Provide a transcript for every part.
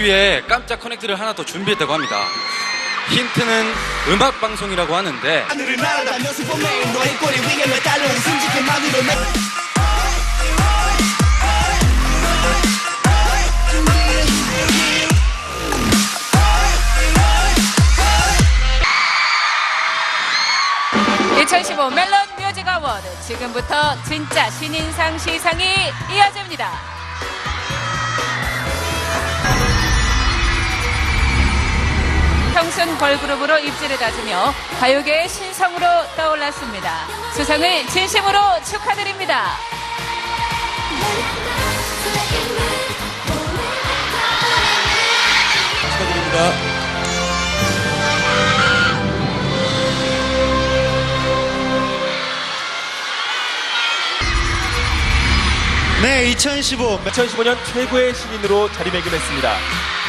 위해 깜짝 커넥트를 하나 더 준비했다고 합니다. 힌트는 음악 방송이라고 하는데. 하늘을 날아다녀 슈퍼맨 너의 꼬리 위에 매달려 웃음짓게 만들어 내 (2015) 멜론 뮤직 어워드. 지금부터 진짜 신인상 시상이 이어집니다 평순 걸그룹으로 입지를 다지며 가요계의 신성으로 떠올랐습니다 수상을 진심으로 축하드립니다 축하드립니다. 네, 2015 2015년 최고의 신인으로 자리매김했습니다.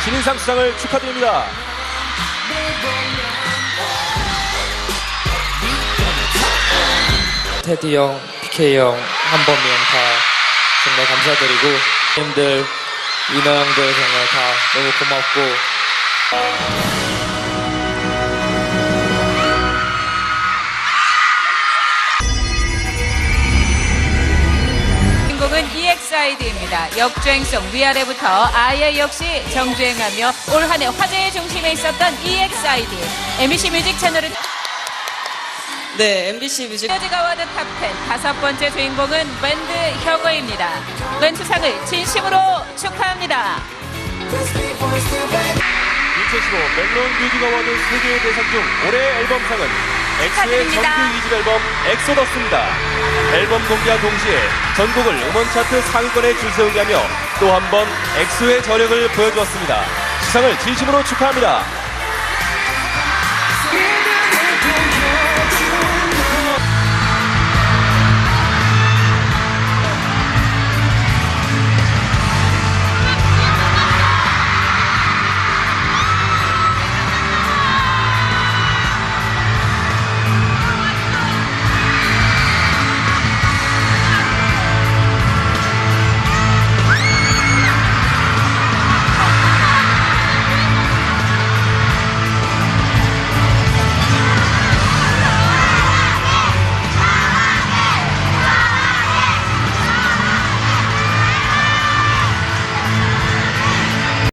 신인상 수상을 축하드립니다. 테디 형, PK 형, 한범이 형 다 정말 감사드리고 형들, 인호 형들 정말 다 너무 고맙고 주인공은 EXID입니다. 역주행성 위아래부터 아예 역시 정주행하며 올 한 해 화제의 중심에 있었던 EXID. MBC 뮤직 채널은 네, MBC 뮤직. 뮤지가 와드 탑10 다섯 번째 주인공은 밴드 혁어입니다. 이번 수상을 진심으로 축하합니다. 2015 멜론 뮤직 어워드 세계 대상 중 올해 앨범상은 엑소의 정규 2집 앨범 엑소더스입니다. 앨범 공개와 동시에 전국을 음원 차트 상위권에 줄세우게 하며 또 한 번 엑소의 저력을 보여주었습니다. 수상을 진심으로 축하합니다.